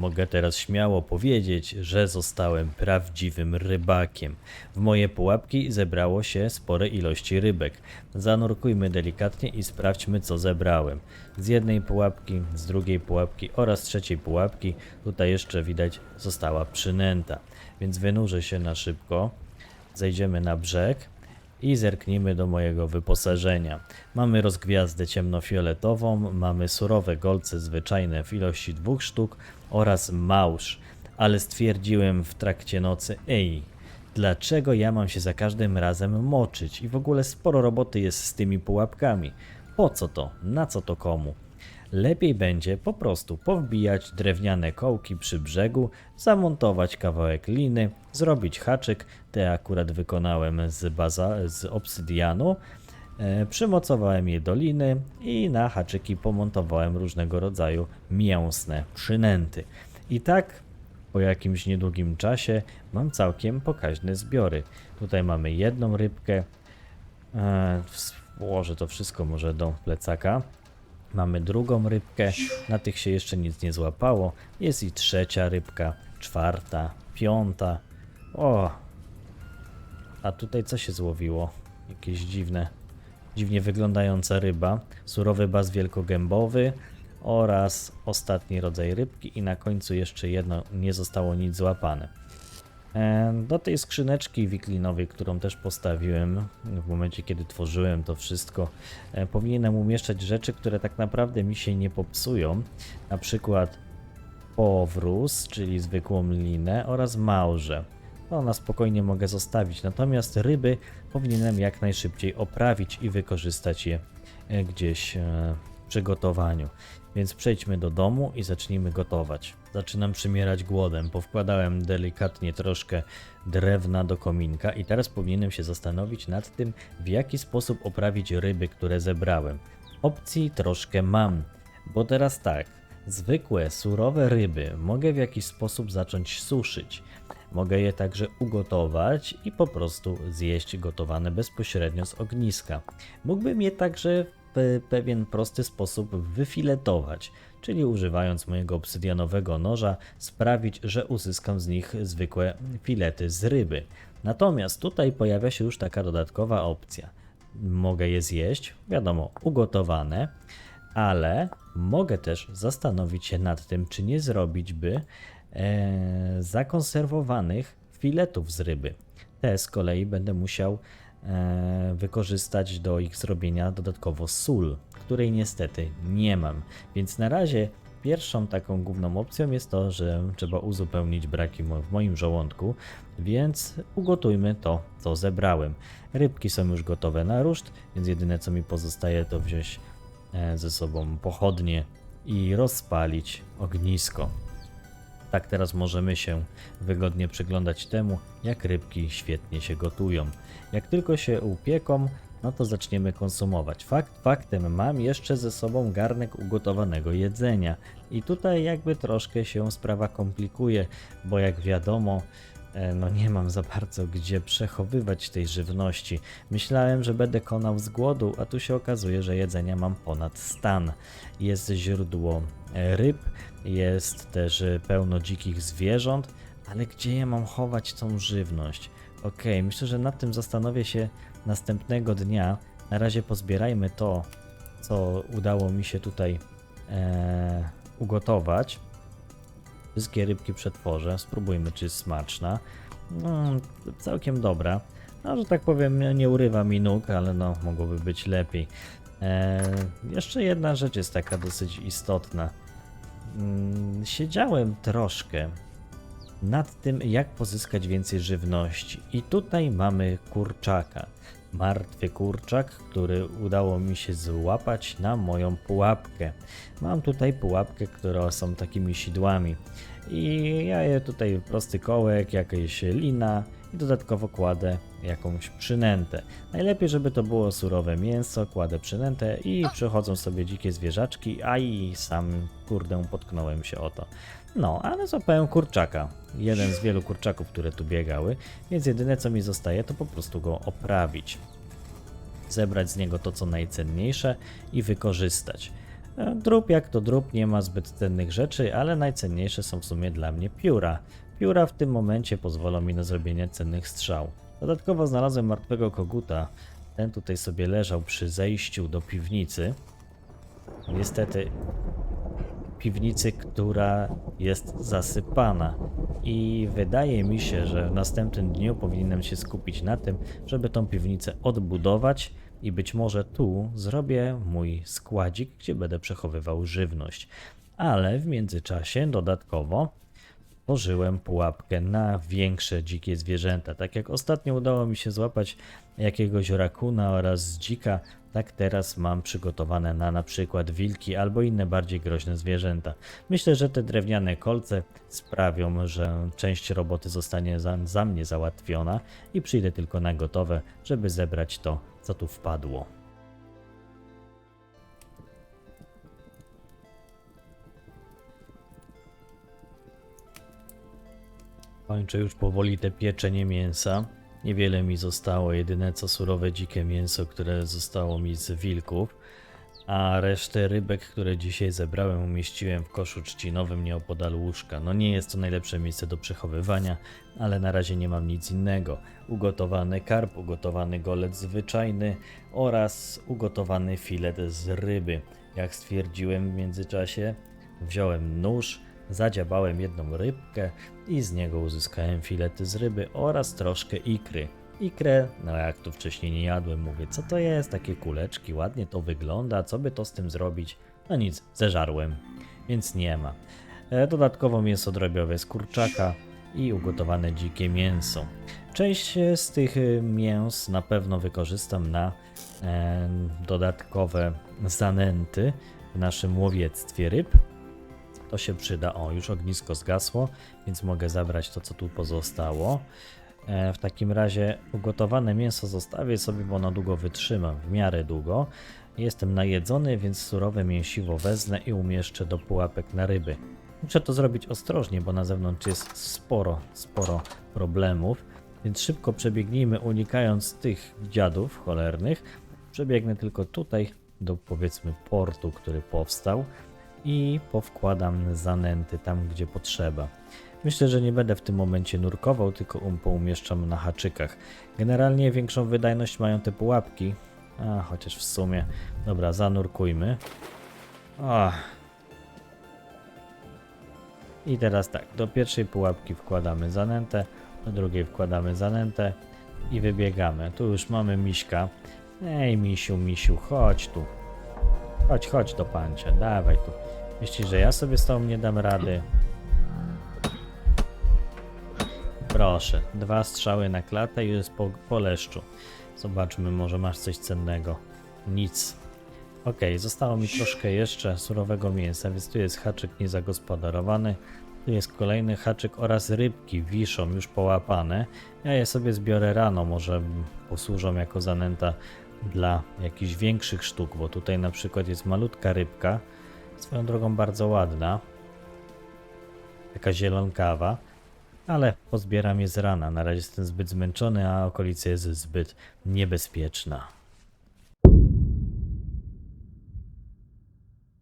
Mogę teraz śmiało powiedzieć, że zostałem prawdziwym rybakiem. W moje pułapki zebrało się spore ilości rybek. Zanurkujmy delikatnie i sprawdźmy, co zebrałem. Z jednej pułapki, z drugiej pułapki oraz trzeciej pułapki, tutaj jeszcze widać, została przynęta. Więc wynurzę się na szybko, zejdziemy na brzeg i zerknijmy do mojego wyposażenia. Mamy rozgwiazdę ciemnofioletową, mamy surowe golce zwyczajne w ilości dwóch sztuk oraz małż, ale stwierdziłem w trakcie nocy, ej, dlaczego ja mam się za każdym razem moczyć i w ogóle sporo roboty jest z tymi pułapkami. Po co to? Na co to komu? Lepiej będzie po prostu powbijać drewniane kołki przy brzegu, zamontować kawałek liny, zrobić haczyk, te akurat wykonałem z, baza, z obsydianu, e, przymocowałem je do liny i na haczyki pomontowałem różnego rodzaju mięsne przynęty. I tak po jakimś niedługim czasie mam całkiem pokaźne zbiory. Tutaj mamy jedną rybkę, e, włożę to wszystko może do plecaka. Mamy drugą rybkę, na tych się jeszcze nic nie złapało. Jest i trzecia rybka, czwarta, piąta. O! A tutaj co się złowiło? Jakieś dziwne, dziwnie wyglądająca ryba. Surowy baz wielkogębowy oraz ostatni rodzaj rybki i na końcu jeszcze jedno, nie zostało nic złapane. E, Do tej skrzyneczki wiklinowej, którą też postawiłem w momencie, kiedy tworzyłem to wszystko, e, powinienem umieszczać rzeczy, które tak naprawdę mi się nie popsują. Na przykład powróz, czyli zwykłą linę oraz małże. To na spokojnie mogę zostawić, natomiast ryby powinienem jak najszybciej oprawić i wykorzystać je e, gdzieś przygotowaniu. Więc przejdźmy do domu i zacznijmy gotować. Zaczynam przymierać głodem. Powkładałem delikatnie troszkę drewna do kominka i teraz powinienem się zastanowić nad tym, w jaki sposób oprawić ryby, które zebrałem. Opcji troszkę mam, bo teraz tak, zwykłe, surowe ryby mogę w jakiś sposób zacząć suszyć. Mogę je także ugotować i po prostu zjeść gotowane bezpośrednio z ogniska. Mógłbym je także pewien prosty sposób wyfiletować, czyli używając mojego obsydianowego noża sprawić, że uzyskam z nich zwykłe filety z ryby. Natomiast tutaj pojawia się już taka dodatkowa opcja. Mogę je zjeść, wiadomo, ugotowane, ale mogę też zastanowić się nad tym, czy nie zrobić by e, zakonserwowanych filetów z ryby. Te z kolei będę musiał wykorzystać do ich zrobienia dodatkowo sól, której niestety nie mam. Więc na razie pierwszą taką główną opcją jest to, że trzeba uzupełnić braki w moim żołądku, więc ugotujmy to, co zebrałem. Rybki są już gotowe na ruszt, więc jedyne co mi pozostaje to wziąć e, ze sobą pochodnie i rozpalić ognisko. Tak teraz możemy się wygodnie przyglądać temu, jak rybki świetnie się gotują. Jak tylko się upieką, no to zaczniemy konsumować. Fakt faktem, mam jeszcze ze sobą garnek ugotowanego jedzenia. I tutaj jakby troszkę się sprawa komplikuje, bo jak wiadomo, no nie mam za bardzo gdzie przechowywać tej żywności. Myślałem, że będę konał z głodu, a tu się okazuje, że jedzenia mam ponad stan. Jest źródło e, ryb, jest też e, pełno dzikich zwierząt, ale gdzie ja mam chować tą żywność? Okej, myślę, że nad tym zastanowię się następnego dnia. Na razie pozbierajmy to, co udało mi się tutaj e, ugotować. Wszystkie rybki przetworzę, spróbujmy, czy jest smaczna. Mm, całkiem dobra. No, że tak powiem, nie urywa mi nóg, ale no, mogłoby być lepiej. E, jeszcze jedna rzecz jest taka dosyć istotna. Mm, siedziałem troszkę nad tym, jak pozyskać więcej żywności. I tutaj mamy kurczaka. Martwy kurczak, który udało mi się złapać na moją pułapkę. Mam tutaj pułapkę, które są takimi sidłami. I ja je tutaj prosty kołek, jakaś lina i dodatkowo kładę jakąś przynętę. Najlepiej, żeby to było surowe mięso, kładę przynętę i przychodzą sobie dzikie zwierzaczki, a i sam kurde potknąłem się o to. No, ale złapałem kurczaka. Jeden z wielu kurczaków, które tu biegały, więc jedyne co mi zostaje to po prostu go oprawić. Zebrać z niego to co najcenniejsze i wykorzystać. Drób jak to drób, nie ma zbyt cennych rzeczy, ale najcenniejsze są w sumie dla mnie pióra. Pióra w tym momencie pozwolą mi na zrobienie cennych strzał. Dodatkowo znalazłem martwego koguta. Ten tutaj sobie leżał przy zejściu do piwnicy. Niestety piwnicy, która jest zasypana. I wydaje mi się, że w następnym dniu powinienem się skupić na tym, żeby tą piwnicę odbudować i być może tu zrobię mój składzik, gdzie będę przechowywał żywność. Ale w międzyczasie dodatkowo tworzyłem pułapkę na większe dzikie zwierzęta. Tak jak ostatnio udało mi się złapać jakiegoś rakuna oraz dzika, tak teraz mam przygotowane na na przykład wilki albo inne bardziej groźne zwierzęta. Myślę, że te drewniane kolce sprawią, że część roboty zostanie za, za mnie załatwiona i przyjdę tylko na gotowe, żeby zebrać to, co tu wpadło. Kończę już powoli te pieczenie mięsa. Niewiele mi zostało, jedyne co surowe dzikie mięso, które zostało mi z wilków. A resztę rybek, które dzisiaj zebrałem, umieściłem w koszu trzcinowym nieopodal łóżka. No nie jest to najlepsze miejsce do przechowywania, ale na razie nie mam nic innego. Ugotowany karp, ugotowany golec zwyczajny oraz ugotowany filet z ryby. Jak stwierdziłem w międzyczasie, wziąłem nóż, zadziabałem jedną rybkę i z niego uzyskałem filety z ryby oraz troszkę ikry. Ikrę, no jak tu wcześniej nie jadłem, mówię, co to jest, takie kuleczki, ładnie to wygląda, co by to z tym zrobić? No nic, zeżarłem, więc nie ma. E, Dodatkowo mięso drobiowe z kurczaka i ugotowane dzikie mięso. Część e, z tych e, mięs na pewno wykorzystam na dodatkowe zanęty w naszym łowiectwie ryb. To się przyda. O, już ognisko zgasło, więc mogę zabrać to, co tu pozostało. E, W takim razie ugotowane mięso zostawię sobie, bo ono długo wytrzyma, w miarę długo. Jestem najedzony, więc surowe mięsiwo wezmę i umieszczę do pułapek na ryby. Muszę to zrobić ostrożnie, bo na zewnątrz jest sporo, sporo problemów, więc szybko przebiegnijmy, unikając tych dziadów cholernych. Przebiegnę tylko tutaj do powiedzmy portu, który powstał i powkładam zanęty tam, gdzie potrzeba. Myślę, że nie będę w tym momencie nurkował, tylko um poumieszczam na haczykach. Generalnie większą wydajność mają te pułapki, a chociaż w sumie. Dobra, zanurkujmy. Ach. I teraz tak, do pierwszej pułapki wkładamy zanętę, do drugiej wkładamy zanętę i wybiegamy. Tu już mamy miśka. Ej, misiu, misiu, chodź tu. Chodź, chodź do pancia, dawaj tu. Myślisz, że ja sobie z tobą nie dam rady? Proszę, dwa strzały na klatę i jest po, po leszczu. Zobaczmy, może masz coś cennego. Nic. Okej, zostało mi troszkę jeszcze surowego mięsa, więc tu jest haczyk niezagospodarowany. Tu jest kolejny haczyk oraz rybki wiszą już połapane. Ja je sobie zbiorę rano, może posłużą jako zanęta dla jakichś większych sztuk, bo tutaj na przykład jest malutka rybka, swoją drogą bardzo ładna, taka zielonkawa, ale pozbieram je z rana. Na razie jestem zbyt zmęczony, a okolica jest zbyt niebezpieczna.